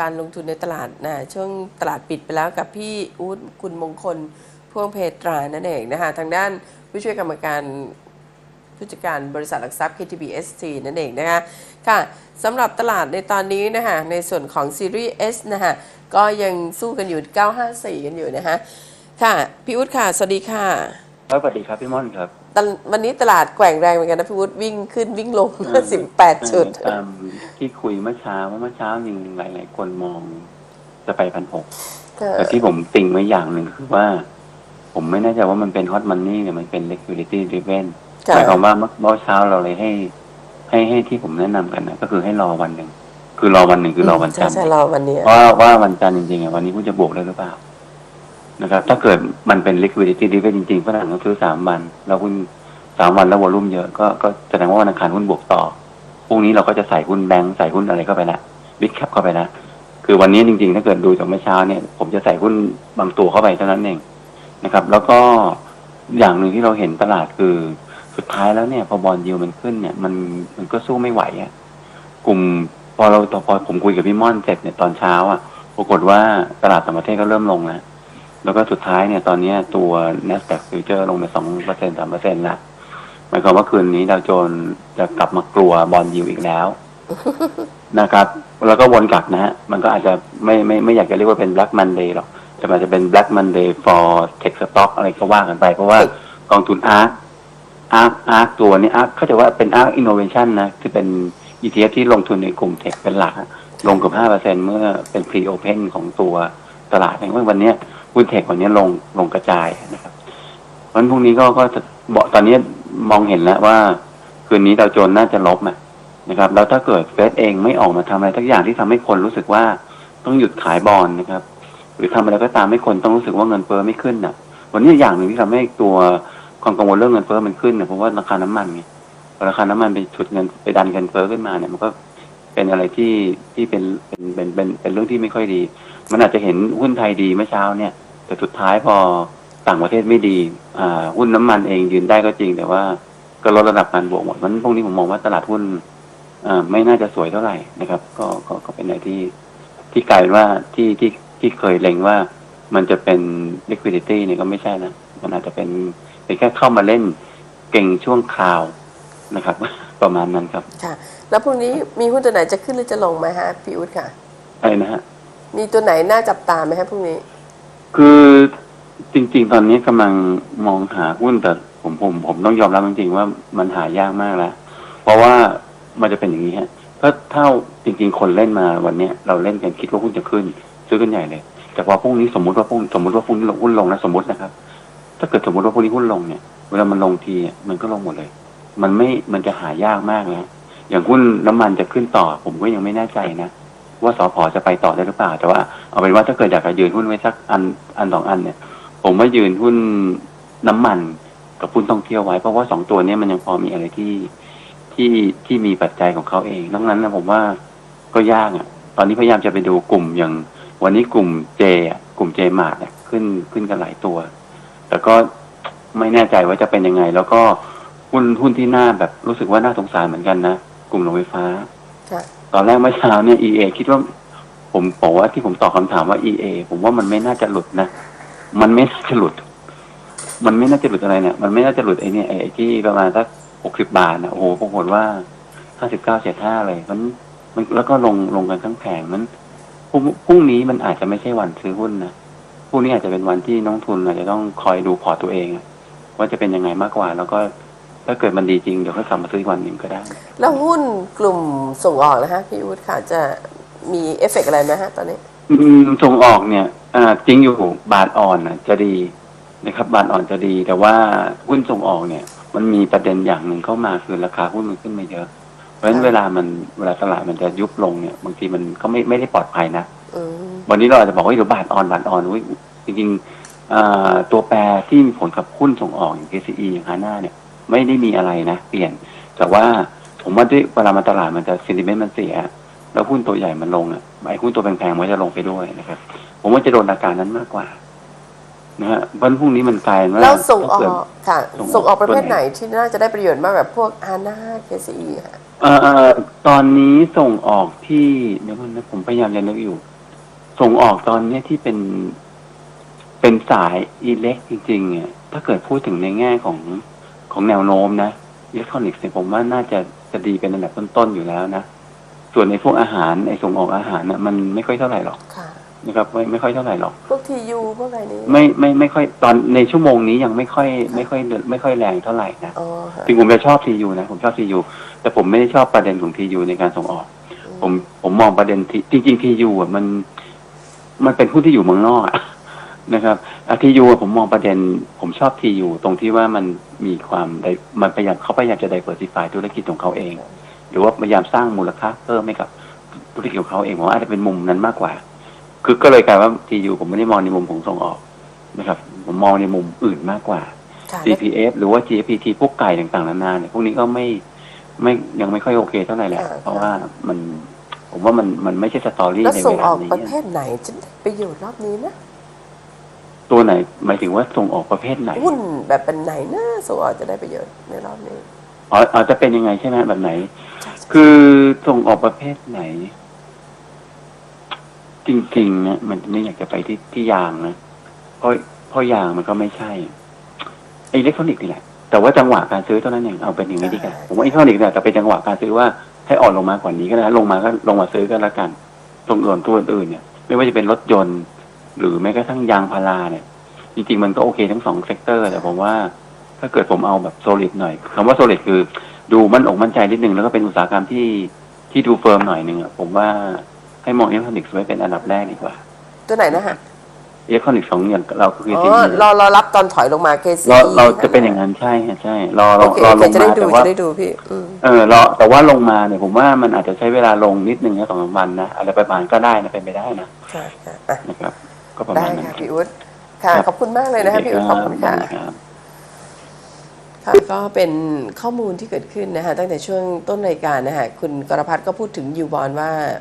การลงทุนในตลาดนะช่วงตลาดปิดไปแล้วกับพี่อู๊ดคุณมงคลพ่วงเพตรานั่นเองนะคะทางด้านผู้ช่วยกรรมการผู้จัดการบริษัทหลักทรัพย์ KTBST นั่นเองนะคะค่ะสำหรับตลาดในตอนนี้นะคะในส่วนของซีรีส์ S นะคะก็ยังสู้กันอยู่ 954 กันอยู่นะคะค่ะ พี่อู๊ดค่ะ สวัสดีค่ะ ครับสวัสดีครับ พี่ม่อนครับ ตลวันนี้ตลาดแกว่งแรงเหมือนกันนะพี่อู๊ดวิ่งขึ้นวิ่งลง18จุดตามที่คุยเมื่อเช้าว่าเมื่อเช้าจริงหลายๆคนมองจะไปพันหกแต่ที่ผมติ่งไว้อย่างหนึ่งคือว่า ผมไม่แน่ใจว่ามันเป็นฮอตมันนี่เนี่ยมันเป็น liquidity driven ค่ะหมายความว่าเมื่อเมื่อเช้าเราเลยให้ ให้ให้ที่ผมแนะนำกันนะก็คือให้รอวันหนึ่งคือรอวันหนึ่งคือรอวันจันทร์ใช่ใช่รอวันนี้ว่าว่าวันจันทร์จริงๆอะวันนี้คุณจะบวกได้หรือเปล่า นะครับ ถ้าเกิดมันเป็น liquidity driven จริงๆฝรั่งต้องซื้อสามวัน แล้วหุ้นสามวันแล้ววอลุ่มเยอะก็ก็แสดงว่าวันอังคารหุ้นบวกต่อพรุ่งนี้เราก็จะใส่หุ้นแบงก์ใส่หุ้นอะไรเข้าไปละบิ๊กแคปเข้าไปละคือวันนี้จริงๆ ถ้าเกิดดูจากเมื่อเช้าเนี่ย ผมจะใส่หุ้นบางตัวเข้าไปเท่านั้นเองนะครับ แล้วก็อย่างหนึ่งที่เราเห็นตลาดคือสุดท้ายแล้วเนี่ยพอบอลยิวมันขึ้นเนี่ย มันมันก็สู้ไม่ไหวอะกลุ่มพอเราพอผมคุยกับพี่ม่อนเสร็จเนี่ยตอนเช้าอะ ปรากฏว่าตลาดต่างประเทศก็เริ่มลงแล้ว แล้วก็สุดท้ายเนี่ยตอนนี้ตัว NASDAQ Future ลงไปสองเปอร์เซ็นต์สามเปอร์เซ็นต์ละหมายความว่าคืนนี้ดาวโจนส์จะกลับมากลัวบอลยิวอีกแล้วนะครับ แล้วก็วนกลับนะฮะ มันก็อาจจะไม่ไม่ไม่อยากจะเรียกว่าเป็น Black Monday หรอก แต่มันจะเป็น Black Monday for Tech Stock อะไรก็ว่ากันไป เพราะว่ากองทุน ARK ARK ARK ตัวนี้ ARK เขาจะว่าเป็น ARK Innovation นนะที่เป็น ETF ที่ลงทุนในกลุ่มเทคเป็นหลักลงเกับห้าเปอร์เซ็นเมื่อเป็น pre open ของตัวตลาดเอย่างว่าวันนี้ หุ้นเทควันนี้ลงลงกระจายนะครับ เพราะฉะนั้นพรุ่งนี้ก็ก็จะบอกตอนนี้มองเห็นแล้วว่า คืนนี้ดาวโจนส์น่าจะลบอะนะครับ แล้วถ้าเกิดเฟดเองไม่ออกมาทำอะไรทักอย่างที่ทำให้คนรู้สึกว่าต้องหยุดขายบอลนะครับ หรือทำอะไรก็ตามให้คนต้องรู้สึกว่าเงินเฟ้อไม่ขึ้นน่ะ วันนี้อย่างหนึ่งที่ทำให้ตัวความกังวลเรื่องเงินเฟ้อมันขึ้นเนี่ยเพราะว่าราคาน้ำมันไงราคาน้ำมันไปฉุดเงินไปดันเงินเฟ้อขึ้นมาเนี่ยมันก็เป็นอะไรที่ที่เป็นเป็นเป็นเป็นเป็นเรื่องที่ไม่ค่อยดี มันอาจจะเห็นหุ้นไทยดีเมื่อเช้าเนี่ย แต่สุดท้ายพอต่างประเทศไม่ดีอ่าหุ้นน้ำมันเองยืนได้ก็จริง แต่ว่าก็ลดระดับการบวกหมดมันพวกนี้ผมมองว่าตลาดหุ้นอ่าไม่น่าจะสวยเท่าไหร่นะครับ ก็ก็ก็เป็นอะไรที่ที่กลายเป็นว่าที่ที่ที่เคยเล็งว่ามันจะเป็น liquidity เนี่ยก็ไม่ใช่นะ มันอาจจะเป็นเป็นแค่เข้ามาเล่นเก่งช่วงคราวนะครับ ประมาณนั้นครับ ค่ะ แล้วพรุ่งนี้มีหุ้นตัวไหนจะขึ้นหรือจะลงไหมฮะพี่อุ๊ดค่ะอะไรนะฮะมีตัวไหนน่าจับตาไหมฮะพรุ่งนี้ คือจริง ๆ ตอนนี้กำลังมองหาหุ้นแต่ผมผมผมต้องยอมรับจริงๆว่ามันหายากมากแล้ว เพราะว่ามันจะเป็นอย่างนี้ฮะถ้าถ้าจริง ๆ คนเล่นมาวันเนี้ยเราเล่นกันคิดว่าหุ้นจะขึ้น ซื้อกันใหญ่เลย แต่พอพรุ่งนี้สมมติว่าพรุ่งสมมติว่าพรุ่งนี้หุ้นลงนะสมมตินะครับ ถ้าเกิดสมมติว่าพรุ่งนี้หุ้นลงเนี่ยเวลามันลงทีมันก็ลงหมดเลย มันไม่มันจะหายากมากนะอย่างหุ้นน้ำมันจะขึ้นต่อ ผมก็ยังไม่แน่ใจนะ ว่าสพจะไปต่อได้หรือเปล่า แต่ว่าเอาเป็นว่าถ้าเกิดอยากจะยืนหุ้นไว้สักอันอันสองอันเนี่ย ผมว่ายืนหุ้นน้ำมันกับหุ้นท่องเที่ยวไว้ เพราะว่าสองตัวนี้มันยังพอมีอะไรที่ที่ที่มีปัจจัยของเขาเองดังนั้นนะผมว่าก็ยากอะ ตอนนี้พยายามจะไปดูกลุ่มอย่าง วันนี้กลุ่มเจอะกลุ่มเจมาร์เนี่ยขึ้นขึ้นกันหลายตัว แต่ก็ไม่แน่ใจว่าจะเป็นยังไง แล้วก็หุ้นหุ้นที่น่าแบบรู้สึกว่าน่าสงสารเหมือนกันนะ กลุ่มโรงไฟฟ้า ตอนแรกเมื่อเช้าเนี่ย EA คิดว่า ผมบอกว่าที่ผมตอบคำถามว่า EA ผมว่ามันไม่น่าจะหลุดนะ มันไม่น่าจะหลุด มันไม่น่าจะหลุดอะไรเนี่ย มันไม่น่าจะหลุดไอ้เนี่ยไอ้ที่ประมาณสักหกสิบาทนะโอ้โหปรากฏว่าห้าสิบเก้าเจ็ดห้าเลยมันมันแล้วก็ลงลงกันทั้งแผงมันพรุ่งพรุ่งนี้มันอาจจะไม่ใช่วันซื้อหุ้นนะพรุ่งนี้อาจจะเป็นวันที่น้องทุนอาจจะต้องคอยดูพอร์ตตัวเองว่าจะเป็นยังไงมากกว่า แล้วก็ ถ้าเกิดมันดีจริงเดี๋ยวก็กลับมาซื้ออีกวันหนึ่งก็ได้ แล้วหุ้นกลุ่มส่งออกนะฮะพี่อุ๊ดค่ะจะมีเอฟเฟกต์อะไรไหมฮะตอนนี้ อืมส่งออกเนี่ยอ่าจริงอยู่บาทอ่อนนะจะดีนะครับ บาทอ่อนจะดี แต่ว่าหุ้นส่งออกเนี่ย มันมีประเด็นอย่างหนึ่งเข้ามาคือราคาหุ้นมันขึ้นมาเยอะ เพราะฉะนั้นค่ะเวลามันเวลาตลาดมันจะยุบลงเนี่ยบางทีมันก็ไม่ไม่ได้ปลอดภัยนะอืมวันนี้เราอาจจะบอกว่าเดี๋ยวบาทอ่อนบาทอ่อนอุ๊ยจริงๆอ่าตัวแปรที่มีผลกับหุ้นส่งออกอย่าง KCE อย่างฮาน่าเนี่ย ไม่ได้มีอะไรนะเปลี่ยน แต่ว่าผมว่าด้วยเวลามาตลาดมันจะซินดิเมนต์มันเสีย แล้วหุ้นตัวใหญ่มันลงอะไอ้หุ้นตัวแพงๆมันจะลงไปด้วยนะครับ ผมว่าจะโดนอาการนั้นมากกว่านะฮะวันพรุ่งนี้มันกลายเป็นว่าแล้วส่งออถ้าเกิดกค่ะส่งออกส่งออกประเภทตัวไหนไหนที่น่าจะได้ประโยชน์มากแบบพวกฮาน่าเคซีค่ะเอ่อเอ่อตอนนี้ส่งออกที่เดี๋ยวก่อนนะผมพยายามจะนึกอยู่ ส่งออกตอนเนี้ยที่เป็นเป็นสายอิเล็กจริงๆเนี่ยถ้าเกิดพูดถึงในแง่ของ ของแนวโน้มนะอิเล็กทรอนิกส์เนี่ยผมว่าน่าจะจะดีเป็นอันดับต้นๆอยู่แล้วนะส่วนในพวกอาหารไอส่งออกอาหารนะมันไม่ค่อยเท่าไหร่หรอกค่ะ นะครับไม่ไม่ค่อยเท่าไหร่หรอก พวกทียูพวกอะไรนี้ไม่ไม่ไม่ค่อยตอนในชั่วโมงนี้ยังไม่ค่อยไม่ค่อยไม่ค่อยแรงเท่าไหร่นะอ๋อฮะจริงผมจะชอบทียูนะผมชอบทียูแต่ผมไม่ได้ชอบประเด็นของทียูในการส่งออก ผมผมมองประเด็นที่จริงๆทียูอะมัน มันเป็นผู้ที่อยู่เมืองนอกอะนะครับทียูผมมองประเด็น ผมชอบทียูตรงที่ว่ามัน มีความไดมันพยายามเขาพยายามจะ diversify ธุรกิจของเขาเอง หรือว่าพยายามสร้างมูลค่าเพิ่มให้กับธุรกิจของเขาเองผมว่าอาจจะเป็นมุมนั้นมากกว่า คือก็เลยกลายว่าทียูผมไม่ได้มองในมุมของส่งออกนะครับ ผมมองในมุมอื่นมากกว่าค่ะ CPF หรือว่า GPT พวกไก่ต่างๆนานาเนี่ยพวกนี้ก็ไม่ไม่ยังไม่ค่อยโอเคเท่าไหร่แหละ เพราะว่ามันผมว่ามันมันไม่ใช่สตอรี่แล้วในส่เวงอลาอกนี้ประเภทไหนจะได้ประโยชน์รอบนี้นะ ตัวไหนหมายถึงว่าส่งออกประเภทไหนหุ้นแบบเป็นไหนนะส่งออกจะได้ประโยชน์ในรอบนี้อ๋ออ๋อจะเป็นยังไงใช่ไหมแบบไหนใช่ใช่คือส่งออกประเภทไหน จริงๆนะมันไม่อยากจะไปที่ที่ยางนะเพราะเพราะยางมันก็ไม่ใช่อิเล็กทรอนิกส์นี่แหละแต่ว่าจังหวะการซื้อเท่านั้นเองเอาเป็นอย่างนี้ดีกว่าผมว่าอิเล็กทรอนิกส์เนี่ยจะเป็นจังหวะการซื้อว่าให้อ่อนลงมากว่านี้ก็ได้ลงมาก็ลงมาซื้อก็แล้วกันตรงส่วนตัวอื่นเนี่ย ไม่ว่าจะเป็นรถยนต์ หรือแม้กระทั่งยางพาราเนี่ย จริงๆมันก็โอเคทั้งสองเซกเตอร์แต่ผมว่า ถ้าเกิดผมเอาแบบโซลิดหน่อยคำว่าโซลิดคือ ดูมั่นอกมั่นใจนิดนึงแล้วก็เป็นอุตสาหกรรมที่ที่ดูเฟิร์มหน่อยหนึ่งอะผมว่าให้มองอิเล็กทรอนิกส์ไว้เป็นอันดับแรกดีกว่า ตัวไหนนะฮะอิเล็กทรอนิกส์สองอย่างเราคืออ๋สิ่งอนี้รอรอรับตอนถอยลงมา KC เราเราจะเป็นอย่างนั้นใช่ฮะใช่รอรโออเครอโอลเคงจะได้มาดูแต่ว่าจะได้ดูพี่อืมเออรอแต่ว่าลงมาเนี่ยผมว่ามันอาจจะใช้เวลาลงนิดนึงนะสองสามวันนะอะไรประมาณก็ได้นะเป็นไปได้นะค่ะค่ะอะนะครับ ก็ประได้มาณนั้นค่ะพี่อุ๊ดค่ะขอบคุณมากเลยนะคะพี่อุ๊ดขอบคุณค่ะ รับ ค่ะก็เป็นข้อมูลที่เกิดขึ้นนะคะตั้งแต่ช่วงต้นรายการนะคะคุณกรพัฒน์ก็พูดถึงยูบอลว่า